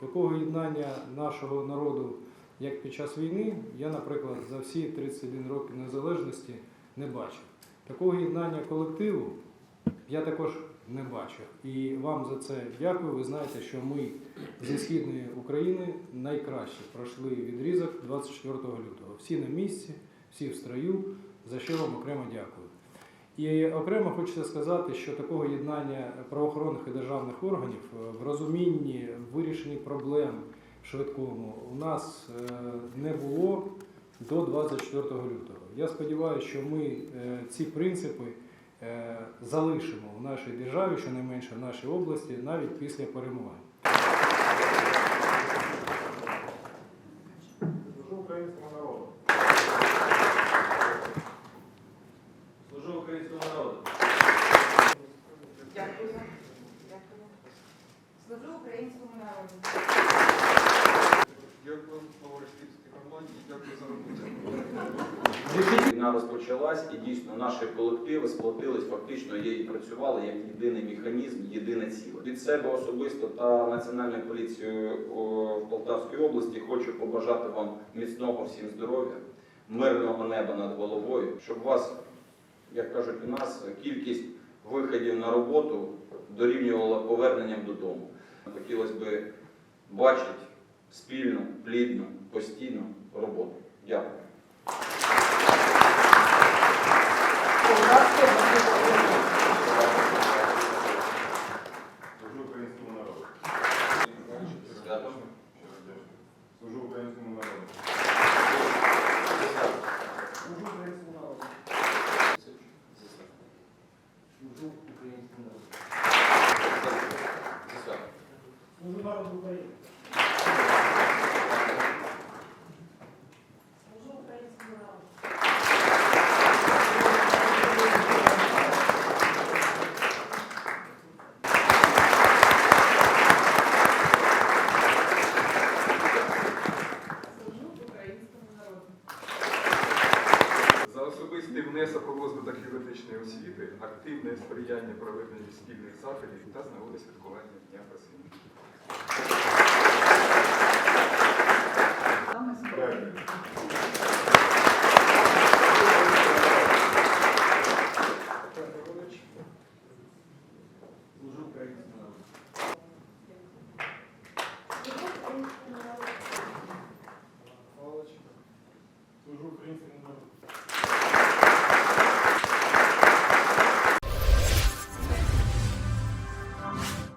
Такого єднання нашого народу, як під час війни, я, наприклад, за всі 31 роки незалежності не бачив. Такого єднання колективу я також не бачив. І вам за це дякую. Ви знаєте, що ми зі східної України найкраще пройшли відрізок 24 лютого. Всі на місці, всі в строю, за що вам окремо дякую. І окремо хочеться сказати, що такого єднання правоохоронних і державних органів е, в розумінні вирішенні проблем швидкому у нас е, не було до 24 лютого. Я сподіваюся, що ми е, ці принципи залишимо в нашій державі, щонайменше в нашій області, навіть після перемоги. Служу українському народу. Служу українському народу. Дякую. Дякую. Служу українському народу. Дякую Павловській громаді, дякую за роботу. Війна розпочалась і дійсно наші колективи сплотились, фактично є і працювали як єдиний механізм, єдине ціле. Від себе особисто та Національної поліції в Полтавській області хочу побажати вам міцного всім здоров'я, мирного неба над головою, щоб вас, як кажуть у нас, кількість виходів на роботу дорівнювала поверненням додому. Хотілося б бачити спільну, плідну, постійну роботу. Дякую. Служу українському народу. Служу українському народу. Служу українському народу. Служу українському народу. Служу народу України. Служу українському народу. Служу українському народу. За особистий внесок у розвиток юридичної освіти, активне сприяння проведення спільних заходів та з нагоди святкування